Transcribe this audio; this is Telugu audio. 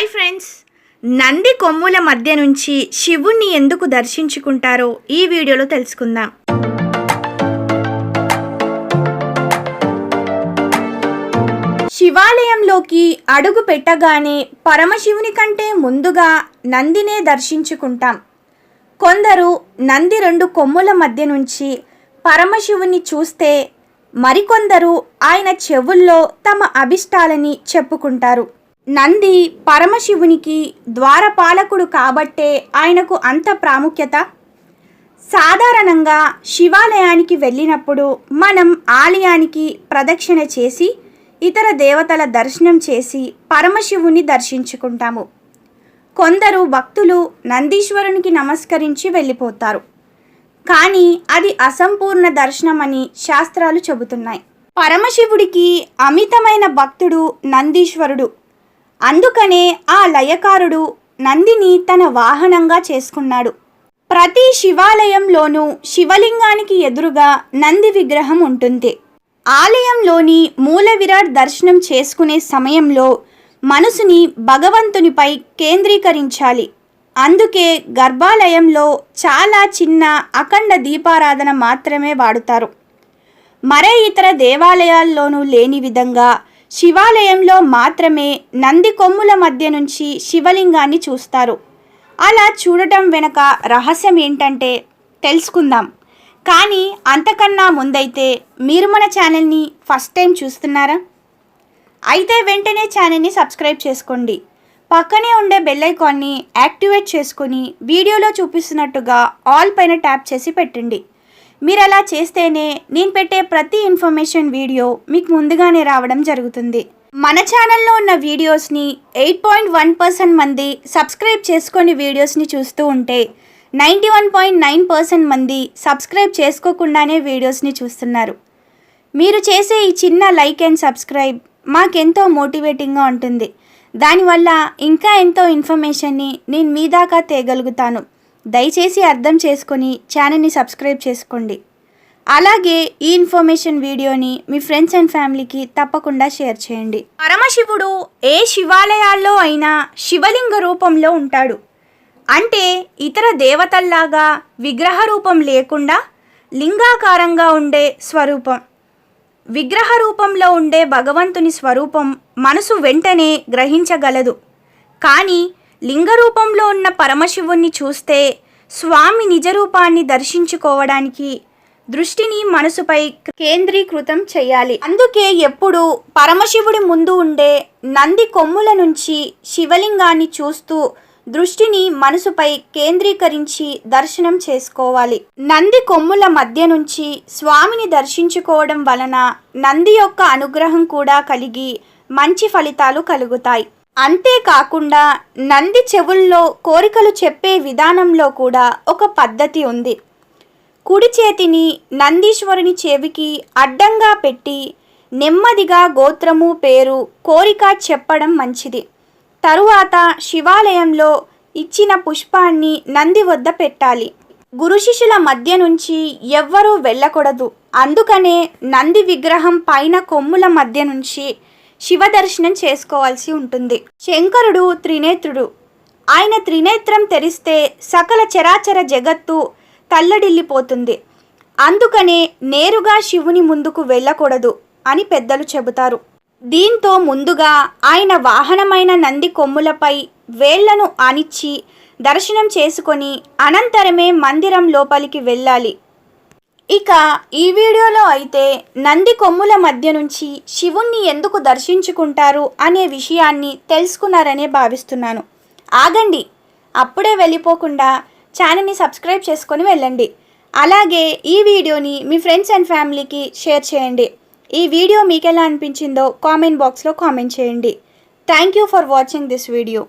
Hi friends. నంది కొమ్ముల మధ్య నుంచి శివుణ్ణి ఎందుకు దర్శించుకుంటారో ఈ వీడియోలో తెలుసుకుందాం. శివాలయంలోకి అడుగు పెట్టగానే పరమశివుని కంటే ముందుగా నందినే దర్శించుకుంటాం. కొందరు నంది రెండు కొమ్ముల మధ్య నుంచి పరమశివుని చూస్తే మరికొందరు ఆయన చెవుల్లో తమ అభిష్టాలని చెప్పుకుంటారు. నంది పరమశివునికి ద్వారపాలకుడు కాబట్టే ఆయనకు అంత ప్రాముఖ్యత? సాధారణంగా శివాలయానికి వెళ్ళినప్పుడు మనం ఆలయానికి ప్రదక్షిణ చేసి ఇతర దేవతల దర్శనం చేసి పరమశివుని దర్శించుకుంటాము. కొందరు భక్తులు నందీశ్వరునికి నమస్కరించి వెళ్ళిపోతారు. కానీ అది అసంపూర్ణ దర్శనమని శాస్త్రాలు చెబుతున్నాయి. పరమశివుడికి అమితమైన భక్తుడు నందీశ్వరుడు. అందుకనే ఆ లయకారుడు నందిని తన వాహనంగా చేసుకున్నాడు. ప్రతి శివాలయంలోనూ శివలింగానికి ఎదురుగా నంది విగ్రహం ఉంటుంది ఆలయంలోని మూల విరాట్ దర్శనం చేసుకునే సమయంలో మనసుని భగవంతునిపై కేంద్రీకరించాలి. అందుకే గర్భాలయంలో చాలా చిన్న అఖండ దీపారాధన మాత్రమే వాడుతారు. మరే ఇతర దేవాలయాల్లోనూ లేని విధంగా శివాలయంలో మాత్రమే నంది కొమ్ముల మధ్య నుంచి శివలింగాన్ని చూస్తారు. అలా చూడటం వెనక రహస్యం ఏంటంటే తెలుసుకుందాం. కానీ అంతకన్నా ముందైతే మీరు మన ఛానల్ని ఫస్ట్ టైం చూస్తున్నారా? అయితే వెంటనే ఛానల్ని సబ్స్క్రైబ్ చేసుకోండి. పక్కనే ఉండే బెల్ ఐకాన్ని యాక్టివేట్ చేసుకుని వీడియోలో చూపిస్తున్నట్టుగా ఆల్ పైన ట్యాప్ చేసి పెట్టండి. మీరు అలా చేస్తేనే నేను పెట్టే ప్రతి ఇన్ఫర్మేషన్ వీడియో మీకు ముందుగానే రావడం జరుగుతుంది. మన ఛానల్లో ఉన్న వీడియోస్ని ఎయిట్ పాయింట్ వన్ పర్సెంట్ మంది సబ్స్క్రైబ్ చేసుకొని వీడియోస్ని చూస్తూ ఉంటే ninety one point nine percent మంది సబ్స్క్రైబ్ చేసుకోకుండానే వీడియోస్ని చూస్తున్నారు. మీరు చేసే ఈ చిన్న లైక్ అండ్ సబ్స్క్రైబ్ మాకెంతో మోటివేటింగ్గా ఉంటుంది. దానివల్ల ఇంకా ఎంతో ఇన్ఫర్మేషన్ని నేను మీ దాకా తేగలుగుతాను. దయచేసి అర్థం చేసుకొని ఛానల్ని సబ్స్క్రైబ్ చేసుకోండి. అలాగే ఈ ఇన్ఫర్మేషన్ వీడియోని మీ ఫ్రెండ్స్ అండ్ ఫ్యామిలీకి తప్పకుండా షేర్ చేయండి. పరమశివుడు ఏ శివాలయాల్లో అయినా శివలింగ రూపంలో ఉంటాడు. అంటే ఇతర దేవతల్లాగా విగ్రహ రూపం లేకుండా లింగాకారంగా ఉండే స్వరూపం. విగ్రహ రూపంలో ఉండే భగవంతుని స్వరూపం మనసు వెంటనే గ్రహించగలదు. కానీ లింగ రూపంలో ఉన్న పరమశివుణ్ణి చూస్తే స్వామి నిజరూపాన్ని దర్శించుకోవడానికి దృష్టిని మనసుపై కేంద్రీకృతం చేయాలి. అందుకే ఎప్పుడు పరమశివుడి ముందు ఉండే నంది కొమ్ముల నుంచి శివలింగాన్ని చూస్తూ దృష్టిని మనసుపై కేంద్రీకరించి దర్శనం చేసుకోవాలి. నంది కొమ్ముల మధ్య నుంచి స్వామిని దర్శించుకోవడం వలన నంది యొక్క అనుగ్రహం కూడా కలిగి మంచి ఫలితాలు కలుగుతాయి. అంతేకాకుండా నంది చెవుల్లో కోరికలు చెప్పే విధానంలో కూడా ఒక పద్ధతి ఉంది. కుడి చేతిని నందీశ్వరుని చెవికి అడ్డంగా పెట్టి నెమ్మదిగా గోత్రము పేరు కోరిక చెప్పడం మంచిది. తరువాత శివాలయంలో ఇచ్చిన పుష్పాన్ని నంది వద్ద పెట్టాలి. గురు శిష్యుల మధ్య నుంచి ఎవ్వరూ వెళ్ళకూడదు. అందుకనే నంది విగ్రహం పైన కొమ్ముల మధ్య నుంచి శివ దర్శనం చేసుకోవాల్సి ఉంటుంది. శంకరుడు త్రినేత్రుడు. ఆయన త్రినేత్రం తెరిస్తే సకల చరాచర జగత్తు తల్లడిల్లిపోతుంది. అందుకనే నేరుగా శివుని ముందుకు వెళ్ళకూడదు అని పెద్దలు చెబుతారు. దీంతో ముందుగా ఆయన వాహనమైన నంది కొమ్ములపై వేళ్ళను ఆనిచ్చి దర్శనం చేసుకొని అనంతరమే మందిరం లోపలికి వెళ్ళాలి. ఇక ఈ వీడియోలో అయితే నంది కొమ్ముల మధ్య నుంచి శివుణ్ణి ఎందుకు దర్శించుకుంటారు అనే విషయాన్ని తెలుసుకున్నారనే భావిస్తున్నాను. ఆగండి అప్పుడే వెళ్ళిపోకుండా ఛానల్ని సబ్స్క్రైబ్ చేసుకొని వెళ్ళండి. అలాగే ఈ వీడియోని మీ ఫ్రెండ్స్ అండ్ ఫ్యామిలీకి షేర్ చేయండి. ఈ వీడియో మీకు ఎలా అనిపించిందో కామెంట్ బాక్స్లో కామెంట్ చేయండి. Thank you for watching this video.